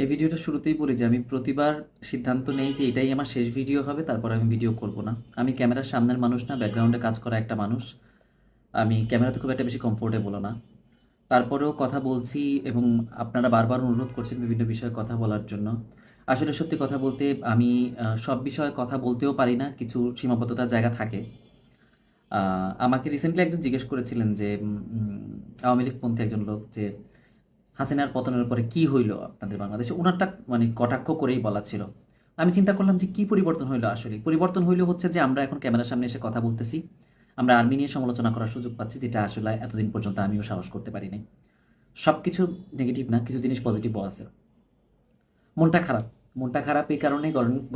এই ভিডিওটা শুরুতেই বলি যে আমি প্রতিবার সিদ্ধান্ত নেই যে এটাই আমার শেষ ভিডিও হবে, তারপর আমি ভিডিও করব না। আমি ক্যামেরার সামনের মানুষ না, ব্যাকগ্রাউন্ডে কাজ করা একটা মানুষ। আমি ক্যামেরাতে খুব একটা বেশি কমফোর্টেবল না। তারপরেও কথা বলছি এবং আপনারা বারবার অনুরোধ করছেন বিভিন্ন বিষয়ে কথা বলার জন্য। আসলে সত্যি কথা বলতে আমি সব বিষয়ে কথা বলতেও পারি না, কিছু সীমাবদ্ধতার জায়গা থাকে। আমাকে রিসেন্টলি একজন জিজ্ঞেস করেছিলেন যে আওয়ামী লীগপন্থী একজন লোক যে হাসিনার পতনের পরে কি হইল আপনাদের বাংলাদেশে? ওনারটা মানে কটাক্ষ করেই বলা ছিল। আমি চিন্তা করলাম যে কি পরিবর্তন হইল আসলে? পরিবর্তন হইল হচ্ছে যে আমরা এখন ক্যামেরার সামনে এসে কথা বলতেছি। আমরা আর্মি নিয়ে সমালোচনা করার সুযোগ পাচ্ছি, যেটা আসলে এতদিন পর্যন্ত আমিও সাহস করতে পারিনি। সব কিছু নেগেটিভ না, কিছু জিনিস পজিটিভও আছে। মনটা খারাপ। মনটা খারাপ এই কারণে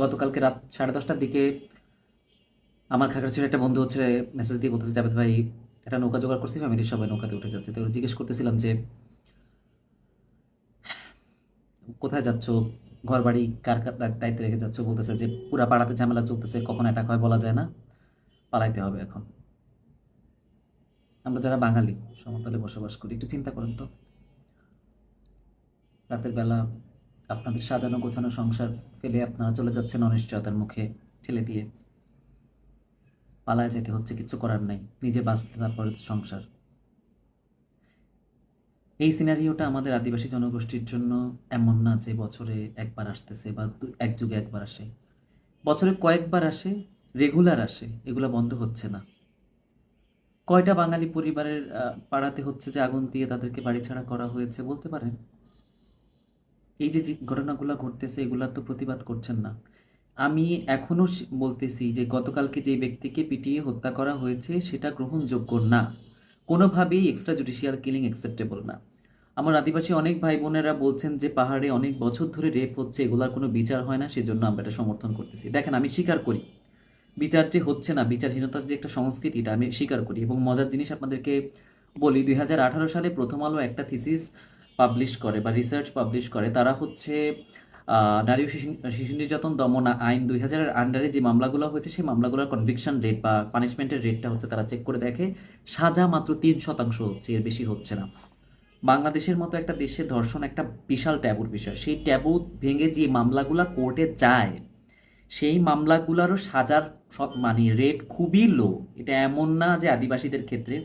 গতকালকে রাত সাড়ে দশটার দিকে আমার খাগড়াছড়ি একটা বন্ধু হচ্ছে মেসেজ দিয়ে বলতেছে, জাভেদ ভাই, একটা নৌকা জোগাড় করছি ফ্যামিলির সবাই নৌকাতে উঠে যাচ্ছে। তো জিজ্ঞেস করতেছিলাম যে কোথায় যাচ্ছ? ঘর বাড়ি কার দায়িত্বে রেখে যাচ্ছ? বলতেছে যে পুরা পাড়াতে ঝামেলা চলতেছে, কখন অ্যাটাক হয় বলা যায় না। পালাইতে হবে এখন। আমরা যারা বাঙালি, সমতলে বসবাস করি, একটু চিন্তা করেন তো। রাতের বেলা আপনাদের সাজানো গোছানো সংসার ফেলে আপনারা চলে যাচ্ছেন অনিশ্চয়তার মুখে ঠেলে দিয়ে। পালায় যেতে হচ্ছে, কিছু করার নাই। নিজে বাঁচতে তারপরে সংসার। এই সিনারিওটা আমাদের আদিবাসী জনগোষ্ঠীর জন্য এমন না যে বছরে একবার আসতেছে বা এক যুগে একবার আসে। বছরে কয়েকবার আসে রেগুলার আসে, এগুলো বন্ধ হচ্ছে না। কয়টা বাঙালি পরিবারের পাড়াতে হচ্ছে যে আগুন দিয়ে তাদেরকে বাড়ি ছাড়া করা হয়েছে বলতে পারেন? এই যে ঘটনাগুলো ঘটতেছে এগুলার তো প্রতিবাদ করছেন না। আমি এখনও বলতেছি যে গতকালকে যে ব্যক্তিকে পিটিয়ে হত্যা করা হয়েছে, সেটা গ্রহণযোগ্য না। কোনোভাবেই এক্সট্রা জুডিশিয়াল কিলিং অ্যাকসেপ্টেবল না। আমার আদিবাসী অনেক ভাই বোনেরা বলছেন যে পাহাড়ে অনেক বছর ধরে রেপ হচ্ছে, এগুলার কোনো বিচার হয় না, সেজন্য আমরা এটা সমর্থন করতেছি। দেখেন, আমি স্বীকার করি। বিচার যে হচ্ছে না, বিচারহীনতার যে একটা সংস্কৃতি, এটা আমি স্বীকার করি। এবং মজার জিনিস আপনাদেরকে বলি, দুই হাজার আঠারো সালে প্রথম আলো একটা থিসিস পাবলিশ করে বা রিসার্চ পাবলিশ করে। তারা হচ্ছে নারী শিশু নির্যাতন দমন আইন দুই হাজারের আন্ডারে যে মামলাগুলো হয়েছে, সেই মামলাগুলোর কনভিকশন রেট বা পানিশমেন্টের রেটটা হচ্ছে তারা চেক করে দেখে, সাজা মাত্র তিন শতাংশ হচ্ছে, এর বেশি হচ্ছে না। বাংলাদেশের মতো একটা দেশে ধর্ষণ একটা বিশাল ট্যাবুর বিষয়। সেই ট্যাবু ভেঙে যে মামলাগুলো কোর্টে যায়, সেই মামলাগুলোরও সাজার সব মানে রেট খুবই লো এটা এমন না যে আদিবাসীদের ক্ষেত্রে।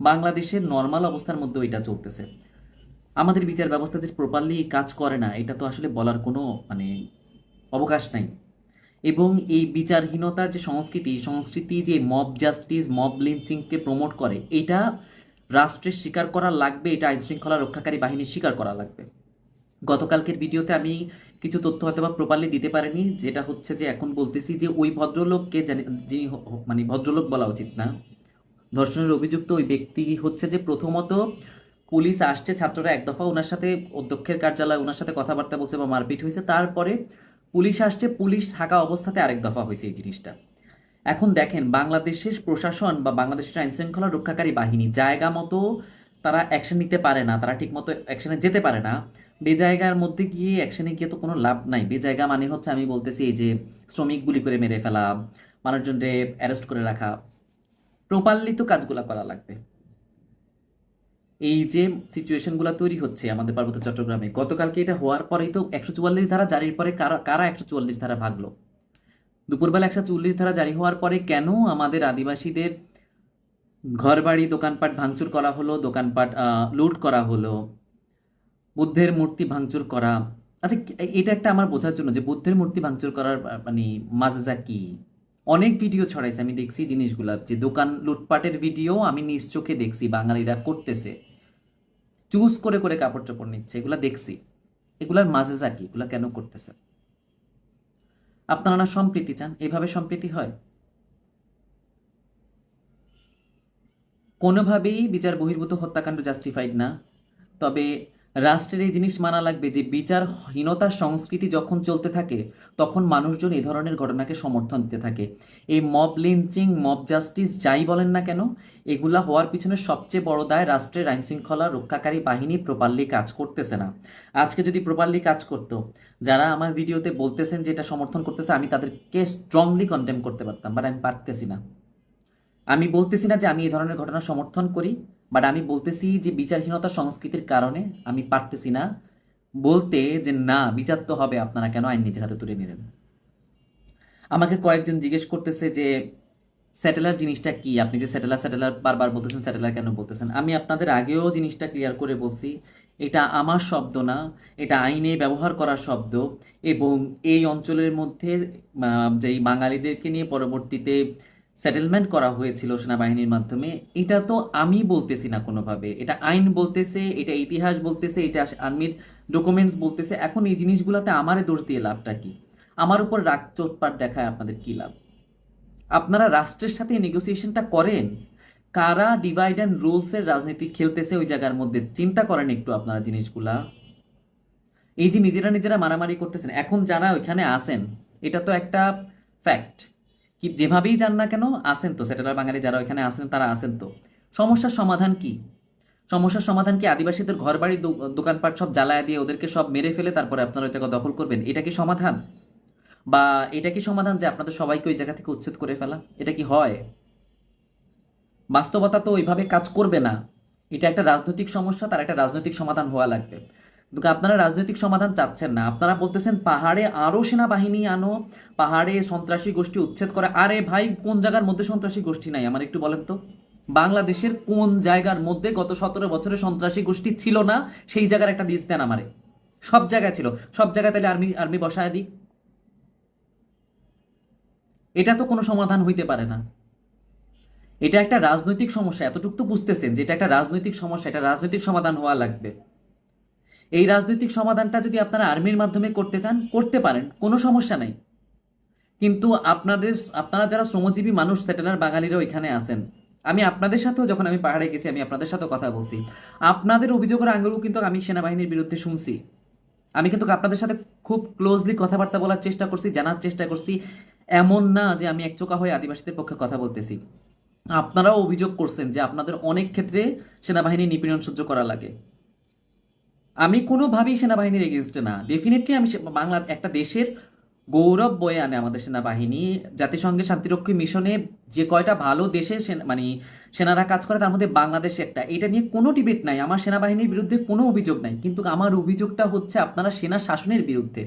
বাংলাদেশের নর্মাল অবস্থার মধ্যেও এটা চলতেছে। আমাদের বিচার ব্যবস্থা যে প্রপারলি কাজ করে না, এটা তো আসলে বলার কোনো মানে অবকাশ নাই। এবং এই বিচারহীনতার যে সংস্কৃতি সংস্কৃতি যে মব জাস্টিস মব লিঞ্চিংকে প্রমোট করে, এটা রাষ্ট্রের স্বীকার করা লাগবে, এটা আইনশৃঙ্খলা রক্ষাকারী বাহিনীর স্বীকার করা লাগবে। গতকালকের ভিডিওতে আমি কিছু তথ্য হয়তো বা প্রপারলি দিতে পারিনি, যেটা হচ্ছে যে এখন বলতেছি যে ওই ভদ্রলোককে যিনি মানে ভদ্রলোক বলা উচিত না, ধর্ষণের অভিযুক্ত ওই ব্যক্তি হচ্ছে যে প্রথমত পুলিশ আসছে, ছাত্ররা এক দফা ওনার সাথে অধ্যক্ষের কার্যালয় ওনার সাথে কথাবার্তা বলছে বা মারপিট হয়েছে। তারপরে পুলিশ আসছে, পুলিশ থাকা অবস্থাতে আরেক দফা হয়েছে এই জিনিসটা। এখন দেখেন, বাংলাদেশের প্রশাসন বা বাংলাদেশের আইন শৃঙ্খলা রক্ষাকারী বাহিনী জায়গা মতো তারা অ্যাকশন নিতে পারে না, তারা ঠিক মতো অ্যাকশনে যেতে পারে না। বেজায়গার মধ্যে গিয়ে অ্যাকশনে গিয়ে তো কোনো লাভ নাই। বেজায়গা মানে হচ্ছে আমি বলতেছি এই যে শ্রমিক গুলি করে মেরে ফেলা, মানুষজনকে অ্যারেস্ট করে রাখা। প্রপারলি তো কাজগুলো করা লাগবে। এই যে সিচুয়েশনগুলো তৈরি হচ্ছে আমাদের পার্বত্য চট্টগ্রামে, গতকালকে এটা হওয়ার পরেই তো একশো চুয়াল্লিশ ধারা জারির পরে কারা কারা একশো চুয়াল্লিশ ধারা ভাগলো? দুপুরবেলা একশো চুয়াল্লিশ ধারা জারি হওয়ার পরে কেন আমাদের আদিবাসীদের ঘরবাড়ি, দোকানপাট ভাঙচুর করা হলো, দোকানপাট লুট করা হলো, বুদ্ধের মূর্তি ভাঙচুর করা? আচ্ছা এটা একটা আমার বোঝার জন্য যে বুদ্ধের মূর্তি ভাঙচুর করার মানে মাজা কি? অনেক ভিডিও ছড়াইছে, আমি দেখছি জিনিসগুলা, যে দোকান লুটপাটের ভিডিও আমি নিজ চোখে দেখছি, বাঙালিরা করতেছে। চুজ করে করে কাপড় চোপড় নিচ্ছে, এগুলো দেখছি। এগুলার মাঝে যা কি, এগুলো কেন করতেছে? আপনারা না সম্প্রীতি চান? এভাবে সম্প্রীতি হয়? কোনোভাবেই বিচার বহির্ভূত হত্যাকাণ্ড জাস্টিফাইড না। তবে রাষ্ট্রের এই জিনিস মানা লাগবে যে বিচারহীনতার সংস্কৃতি যখন চলতে থাকে, তখন মানুষজন এই ধরনের ঘটনাকে সমর্থন দিতে থাকে। এই মব লিঞ্চিং, মব জাস্টিস যাই বলেন না কেন, এগুলা হওয়ার পিছনে সবচেয়ে বড় দায় রাষ্ট্রের আইন শৃঙ্খলা রক্ষাকারী বাহিনী প্রপারলি কাজ করতেছে না। আজকে যদি প্রপারলি কাজ করতো, যারা আমার ভিডিওতে বলতেছেন যে এটা সমর্থন করতেছে, আমি তাদেরকে স্ট্রংলি কন্টেম করতে পারতাম বাট আমি পারতেছি না। আমি বলতেছি না যে আমি এই ধরনের ঘটনা সমর্থন করি বাট আমি বলতেছি যে বিচারহীনতা সংস্কৃতির কারণে আমি পারতেছি না বলতে যে না, বিচার তো হবে, আপনারা কেন আইন নিজের হাতে তুলে নিলেন? আমাকে কয়েকজন জিজ্ঞেস করতেছে যে স্যাটেলার জিনিসটা কি? আপনি যে স্যাটেলার স্যাটেলার বারবার বলতেছেন, স্যাটেলার কেন বলতেছেন? আমি আপনাদের আগেও জিনিসটা ক্লিয়ার করে বলছি, এটা আমার শব্দ না, এটা আইনে ব্যবহার করা শব্দ এবং এই অঞ্চলের মধ্যে যেই বাঙালিদেরকে নিয়ে পরবর্তীতে সেটেলমেন্ট করা হয়েছিল সেনাবাহিনীর মাধ্যমে, এটা তো আমি বলতেছি না কোনোভাবে। এটা আইন বলতেছে, এটা ইতিহাস বলতেছে, এটা আর্মির ডকুমেন্টস বলতেছে। এখন এই জিনিসগুলোতে আমারে দোষ দিয়ে লাভটা কি? আমার উপর রাগ চোটপাট দেখায় আপনাদের কি লাভ? আপনারা রাষ্ট্রের সাথে নেগোসিয়েশনটা করেন? কারা ডিভাইড অ্যান্ড রুলসের রাজনীতি খেলতেছে ওই জায়গার মধ্যে? চিন্তা করেন একটু আপনারা জিনিসগুলা। এই যে নিজেরা নিজেরা মারামারি করতেছেন, এখন যারা ওইখানে আসেন এটা তো একটা ফ্যাক্ট কি যেভাবেই যান না কেন, আসেন তো। সেটেলার বাঙালি যারা ওইখানে আসেন, তারা আসেন তো। সমস্যার সমাধান কি? সমস্যার সমাধান কি? আদিবাসীদের ঘর বাড়ি দোকানপাট সব জ্বালায় দিয়ে ওদেরকে সব মেরে ফেলে তারপরে আপনারা ওই জায়গা দখল করবেন? এটা কি সমাধান? বা এটা কি সমাধান যে আপনাদের সবাইকে ওই জায়গা থেকে উচ্ছেদ করে ফেলা? এটা কি হয়? বাস্তবতা তো ওইভাবে কাজ করবে না। এটা একটা রাজনৈতিক সমস্যা, তার একটা রাজনৈতিক সমাধান হওয়া লাগবে। কিন্তু আপনারা রাজনৈতিক সমাধান চাচ্ছেন না। আপনারা বলতেছেন, পাহাড়ে আরও সেনাবাহিনী আনো, পাহাড়ে সন্ত্রাসী গোষ্ঠী উচ্ছেদ করে। আরে ভাই, কোন জায়গার মধ্যে সন্ত্রাসী গোষ্ঠী নাই? আমার একটু বলেন তো। বাংলাদেশের কোন জায়গার মধ্যে গত সতেরো বছরে সন্ত্রাসী গোষ্ঠী ছিল না, সেই জায়গার একটা লিস্ট দেন আমারে। সব জায়গায় ছিল। সব জায়গায় তাহলে আর্মি আর্মি বসায় দিই। এটা তো কোনো সমাধান হইতে পারে না। এটা একটা রাজনৈতিক সমস্যা। এতটুকু তো বুঝতেছেন যে এটা একটা রাজনৈতিক সমস্যা। এটা রাজনৈতিক সমাধান হওয়া লাগবে। এই রাজনৈতিক সমাধানটা যদি আপনারা আর্মির মাধ্যমে করতে চান, করতে পারেন, কোনো সমস্যা নাই। কিন্তু আপনাদের, আপনারা যারা শ্রমজীবী মানুষ, সেটেলার বাঙালিরা ওইখানে আছেন, আমি আপনাদের সাথেও যখন আমি পাহাড়ে গেছি, আমি আপনাদের সাথেও কথা বলছি। আপনাদের অভিযোগের আঙ্গুলও কিন্তু আমি সেনাবাহিনীর বিরুদ্ধে শুনছি। আমি কিন্তু আপনাদের সাথে খুব ক্লোজলি কথাবার্তা বলার চেষ্টা করছি, জানার চেষ্টা করছি। এমন না যে আমি একচোকা হয়ে আদিবাসীদের পক্ষে কথা বলতেছি। আপনারাও অভিযোগ করছেন যে আপনাদের অনেক ক্ষেত্রে সেনাবাহিনী নিপীড়ন সহ্য করা লাগে। আমি কোনোভাবেই সেনাবাহিনীর এগেনস্টে না। ডেফিনেটলি আমি বাংলা একটা দেশের গৌরব বয়ে আনে আমাদের সেনাবাহিনী। জাতিসংঘের শান্তিরক্ষী মিশনে যে কয়টা ভালো দেশে মানে সেনারা কাজ করে, তার মধ্যে বাংলাদেশ একটা। এটা নিয়ে কোনো ডিবেট নাই। আমার সেনাবাহিনীর বিরুদ্ধে কোনো অভিযোগ নাই। কিন্তু আমার অভিযোগটা হচ্ছে আপনারা সেনা শাসনের বিরুদ্ধে।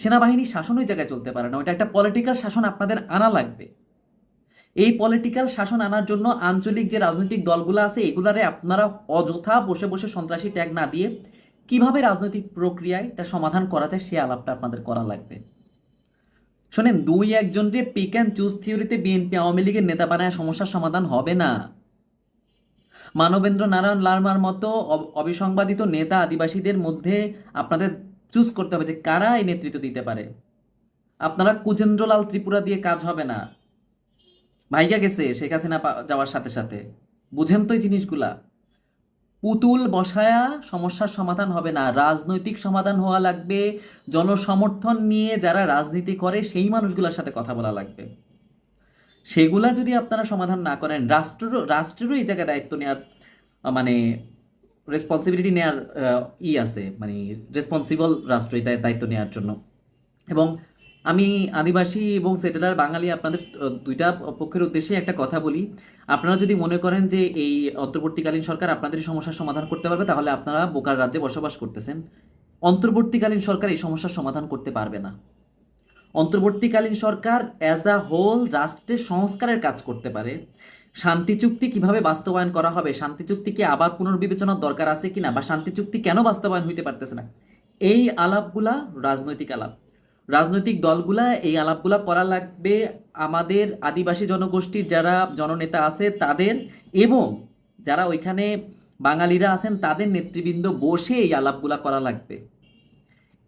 সেনাবাহিনী শাসন ওই জায়গায় চলতে পারে না। ওটা একটা পলিটিক্যাল শাসন আপনাদের আনা লাগবে। এই পলিটিক্যাল শাসন আনার জন্য আঞ্চলিক যে রাজনৈতিক দলগুলো আছে, এগুলারে আপনারা অযথা বসে বসে সন্ত্রাসী ট্যাগ না দিয়ে কীভাবে রাজনৈতিক প্রক্রিয়ায় এটা সমাধান করা যায় সে আলাপটা আপনাদের করা লাগবে। শোনেন, দুই একজনকে পিক অ্যান্ড চুজ থিওরিতে বিএনপি আওয়ামী লীগের নেতা বানায় সমস্যার সমাধান হবে না। মানবেন্দ্র নারায়ণ লার্মার মতো অবিসংবাদিত নেতা আদিবাসীদের মধ্যে আপনাদের চুজ করতে হবে যে কারা এই নেতৃত্ব দিতে পারে। আপনারা কুচেন্দ্রলাল ত্রিপুরা দিয়ে কাজ হবে না। ভাইয়া গেছে, শেখ হাসিনা যাওয়ার সাথে সাথে। বুঝেন তো এই জিনিসগুলা। পুতুল বসায়া সমস্যার সমাধান হবে না। রাজনৈতিক সমাধান হওয়া লাগবে। জনসমর্থন নিয়ে যারা রাজনীতি করে, সেই মানুষগুলোর সাথে কথা বলা লাগবে। সেগুলা যদি আপনারা সমাধান না করেন, রাষ্ট্র, রাষ্ট্রেরও এই জায়গায় দায়িত্ব নেওয়ার মানে রেসপন্সিবিলিটি নেওয়ার ই আছে। মানে রেসপন্সিবল রাষ্ট্র দায়িত্ব নেওয়ার জন্য। এবং আমি আদিবাসী এবং সেটেলার বাঙালি আপনাদের দুইটা পক্ষের উদ্দেশ্যে একটা কথা বলি। আপনারা যদি মনে করেন যে এই অন্তর্বর্তীকালীন সরকার আপনাদের সমস্যার সমাধান করতে পারবে, তাহলে আপনারা বোকার রাজ্যে বসবাস করতেছেন। অন্তর্বর্তীকালীন সরকার এই সমস্যার সমাধান করতে পারবে না। অন্তর্বর্তীকালীন সরকার অ্যাজ আ হোল রাষ্ট্রের সংস্কারের কাজ করতে পারে। শান্তি চুক্তি কীভাবে বাস্তবায়ন করা হবে, শান্তি চুক্তি কি আবার পুনর্বিবেচনার দরকার আছে কিনা, বা শান্তি চুক্তি কেন বাস্তবায়ন হইতে পারতেছে না, এই আলাপগুলা রাজনৈতিক আলাপ। রাজনৈতিক দলগুলা এই আলাপগুলা করা লাগবে আমাদের আদিবাসী জনগোষ্ঠীর যারা জননেতা আছে তাদের এবং যারা ওইখানে বাঙালিরা আছেন তাদের নেতৃবৃন্দ বসে এই আলাপগুলা করা লাগবে।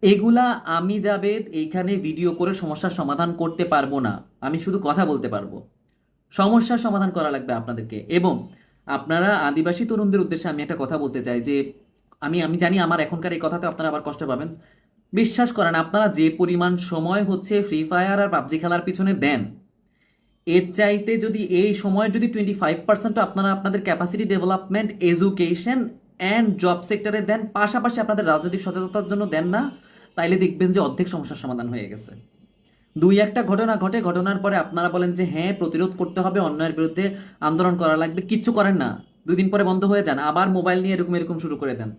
এগুলা আমি জাবেদ এইখানে ভিডিও করে সমস্যার সমাধান করতে পারব না। আমি শুধু কথা বলতে পারব। সমস্যার সমাধান করা লাগবে আপনাদেরকে এবং আপনারা আদিবাসী তরুণদের উদ্দেশ্যে আমি একটা কথা বলতে চাই যে, আমি আমি জানি আমার এখনকার এই কথাতে আপনারা আবার কষ্ট পাবেন। বিশ্বাস করেন, আপনারা যে পরিমাণ সময় হচ্ছে ফ্রি ফায়ার আর পাবজি খেলার পিছনে দেন, এর চাইতে যদি এই সময় যদি টোয়েন্টি ফাইভ পার্সেন্ট আপনারা আপনাদের capacity development education and job সেক্টরে দেন, পাশাপাশি আপনাদের রাজনৈতিক সচেতনতার জন্য দেন না, তাইলে দেখবেন যে অর্ধেক সমস্যার সমাধান হয়ে গেছে। দুই একটা ঘটনা ঘটে, ঘটনার পরে আপনারা বলেন যে হ্যাঁ প্রতিরোধ করতে হবে, অন্যায়ের বিরুদ্ধে আন্দোলন করা লাগবে, কিচ্ছু করেন না দুই দিন পরে বন্ধ হয়ে যান, আবার মোবাইল নিয়ে এরকম এরকম শুরু করে দেন।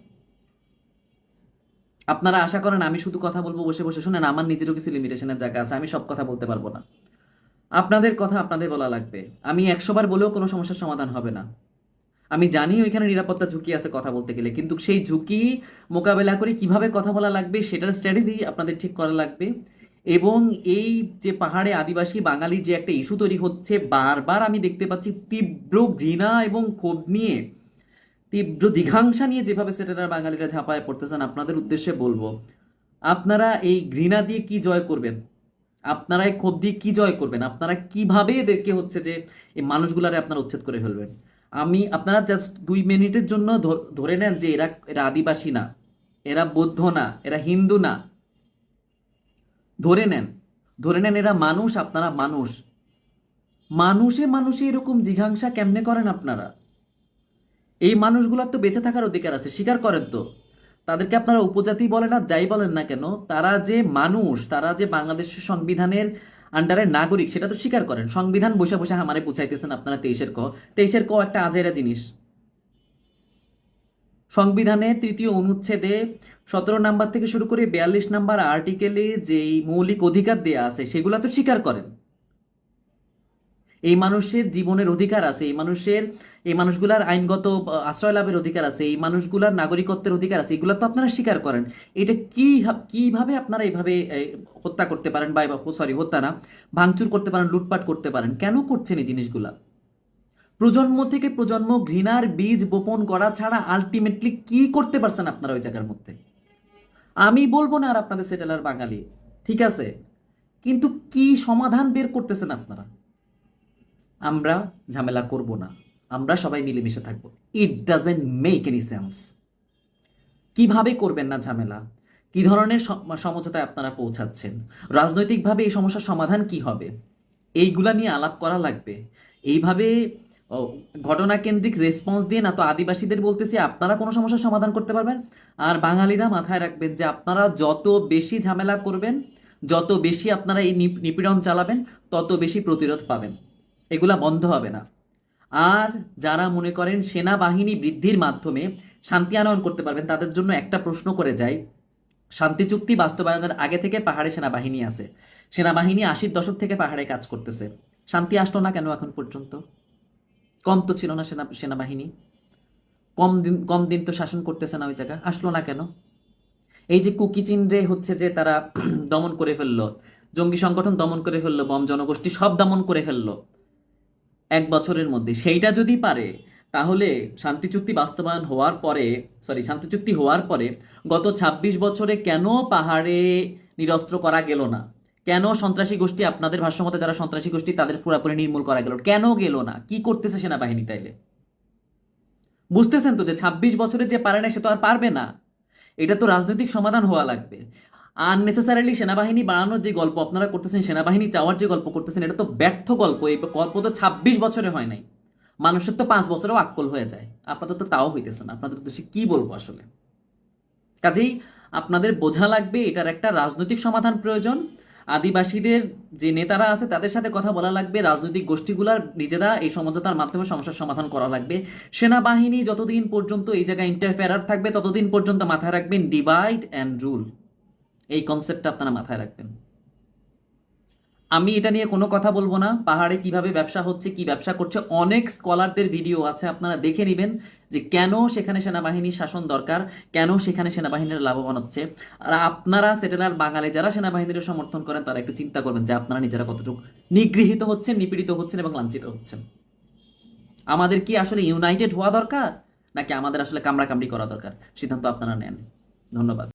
আপনারা আশা করেন আমি শুধু কথা বলব, বসে বসে শুনেন, আমার নিজেরও কিছু লিমিটেশনের জায়গা আছে, আমি সব কথা বলতে পারব না। আপনাদের কথা আপনাদের বলা লাগবে। আমি একশোবার বলেও কোনো সমস্যার সমাধান হবে না। আমি জানি ওইখানে নিরাপত্তা ঝুঁকি আছে কথা বলতে গেলে, কিন্তু সেই ঝুঁকি মোকাবেলা করে কীভাবে কথা বলা লাগবে সেটার স্ট্র্যাটেজি আপনাদের ঠিক করা লাগবে। এবং এই যে পাহাড়ে আদিবাসী বাঙালির যে একটা ইস্যু তৈরি হচ্ছে, বারবার আমি দেখতে পাচ্ছি তীব্র ঘৃণা এবং ক্ষোভ নিয়ে তীব্র জিঘাংসা নিয়ে যেভাবে সেটেলার বাঙালিরা ঝাঁপায় পড়তেছেন, আপনাদের উদ্দেশ্যে বলব, আপনারা এই ঘৃণা দিয়ে কি জয় করবেন? আপনারা এই ক্ষোভ দিয়ে কি জয় করবেন? আপনারা কীভাবে এদেরকে হচ্ছে যে এই মানুষগুলারে আপনারা উচ্ছেদ করে ফেলবেন? আমি, আপনারা জাস্ট দুই মিনিটের জন্য ধরে নেন যে এরা এরা আদিবাসী না, এরা বৌদ্ধ না, এরা হিন্দু না। ধরে নেন ধরে নেন এরা মানুষ, আপনারা মানুষ। মানুষে মানুষে এরকম জিঘাংসা কেমনে করেন আপনারা? এই মানুষগুলোর তো বেঁচে থাকার অধিকার আছে, স্বীকার করেন তো। তাদেরকে আপনারা উপজাতি বলেন না, যাই বলেন না কেন, তারা যে মানুষ, তারা যে বাংলাদেশের সংবিধানের আন্ডারে নাগরিক, সেটা তো স্বীকার করেন। সংবিধান বসে বসে আমারে বুঝাইতেছেন আপনারা তেইশের ক। তেইশের ক একটা আজেরা জিনিস। সংবিধানের তৃতীয় অনুচ্ছেদে সতেরো নাম্বার থেকে শুরু করে বিয়াল্লিশ নাম্বার আর্টিকেলে যেই মৌলিক অধিকার দেয়া আছে, সেগুলো তো স্বীকার করেন। এই মানুষের জীবনের অধিকার আছে, এই মানুষের, এই মানুষগুলার আইনগত আশ্রয় লাভের অধিকার আছে, এই মানুষগুলার নাগরিকত্বের অধিকার আছে, এগুলো তো আপনারা স্বীকার করেন। এটা কি কীভাবে আপনারা এইভাবে হত্যা করতে পারেন বা সরি হত্যা না, ভাঙচুর করতে পারেন, লুটপাট করতে পারেন, কেন করছেন এই জিনিসগুলা? প্রজন্ম থেকে প্রজন্ম ঘৃণার বীজ বপন করা ছাড়া আলটিমেটলি কি করতে পারছেন আপনারা ওই জায়গার মধ্যে? আমি বলব না আর আপনাদের সেটেলার বাঙালি, ঠিক আছে? কিন্তু কি সমাধান বের করতেছেন আপনারা? আমরা ঝামেলা করব না। আমরা সবাই মিলেমিশে থাকব। It doesn't make any sense কীভাবে করবেন না ঝামেলা? কি ধরনের সম- সমঝোতায় আপনারা পৌঁছাচ্ছেন? রাজনৈতিকভাবে এই সমস্যার সমাধান কি হবে? এইগুলা নিয়ে আলাপ করা লাগবে। এইভাবে ও, ঘটনাকেন্দ্রিক রেসপন্স দিয়ে না তো আদিবাসীদের বলতেছি আপনারা কোনো সমস্যার সমাধান করতে পারবেন? আর বাঙালিরা মাথায় রাখবেন যে আপনারা যত বেশি ঝামেলা করবেন যত বেশি আপনারা এই নিপীড়ন চালাবেন তত বেশি প্রতিরোধ পাবেন। এগুলা বন্ধ হবে না। আর যারা মনে করেন সেনাবাহিনী বৃদ্ধির মাধ্যমে শান্তি আনয়ন করতে পারবেন, তাদের জন্য একটা প্রশ্ন করে যায় শান্তি চুক্তি বাস্তবায়নের আগে থেকে পাহাড়ে সেনাবাহিনী আছে। সেনাবাহিনী আশির দশক থেকে পাহাড়ে কাজ করতেছে। শান্তি আসলো না কেন এখন পর্যন্ত? কম তো ছিল না সেনা, সেনাবাহিনী। কম দিন কম দিন তো শাসন করতেছে না ওই জায়গা। আসলো না কেন? এই যে কুকি চিনরে হচ্ছে যে তারা দমন করে ফেলল, জঙ্গি সংগঠন দমন করে ফেলল, বম জনগোষ্ঠী সব দমন করে ফেলল এক বছরের মধ্যে। সেইটা যদি পারে, তাহলে শান্তি চুক্তি বাস্তবায়ন হওয়ার পরে সরি শান্তি চুক্তি হওয়ার পরে গত ২৬ বছরে কেন পাহাড়ে নিরস্ত্র করা গেল না? কেন সন্ত্রাসী গোষ্ঠী, আপনাদের ভাষ্যমতে যারা সন্ত্রাসী গোষ্ঠী, তাদের পুরোপুরি নির্মূল করা গেল? কেন গেল না? কি করতেছে সেনাবাহিনী তাইলে? বুঝতেছেন তো যে ২৬ বছরে যে পারে না, সে তো আর পারবে না। এটা তো রাজনৈতিক সমাধান হওয়া লাগবে। আননেসেসারিলি সেনাবাহিনী বাড়ানোর যে গল্প আপনারা করতেছেন, সেনাবাহিনী চাওয়ার যে গল্প করতেছেন, এটা তো ব্যর্থ গল্প। এই গল্প তো ছাব্বিশ বছরে হয় নাই। মানুষের তো পাঁচ বছরেও আক্কল হয়ে যায়। আপনাদের তো তাও হইতেছে না। আপনাদের উদ্দেশ্যে কি বলব আসলে? কাজেই আপনাদের বোঝা লাগবে, এটার একটা রাজনৈতিক সমাধান প্রয়োজন। আদিবাসীদের যে নেতারা আছে, তাদের সাথে কথা বলা লাগবে। রাজনৈতিক গোষ্ঠীগুলার নিজেরা এই সমঝোতার মাধ্যমে সমস্যার সমাধান করা লাগবে। সেনাবাহিনী যতদিন পর্যন্ত এই জায়গায় ইন্টারফেয়ার থাকবে, ততদিন পর্যন্ত মাথায় রাখবেন ডিভাইড অ্যান্ড রুল এই কনসেপ্টটা আপনারা মাথায় রাখবেন। আমি এটা নিয়ে কোনো কথা বলব না, পাহাড়ে কীভাবে ব্যবসা হচ্ছে, কি ব্যবসা করছে। অনেক স্কলারদের ভিডিও আছে, আপনারা দেখে নেবেন যে কেন সেখানে সেনাবাহিনীর শাসন দরকার, কেন সেখানে সেনাবাহিনীর লাভবান হচ্ছে। আর আপনারা সেটেলার বাঙালি যারা সেনাবাহিনীর সমর্থন করেন, তারা একটু চিন্তা করবেন যে আপনারা নিজেরা কতটুকু নিগৃহীত হচ্ছেন, নিপীড়িত হচ্ছেন এবং লাঞ্ছিত হচ্ছেন। আমাদের কি আসলে ইউনাইটেড হওয়া দরকার, নাকি আমাদের আসলে কামড়াকামড়ি করা দরকার? সিদ্ধান্ত আপনারা নেন। ধন্যবাদ।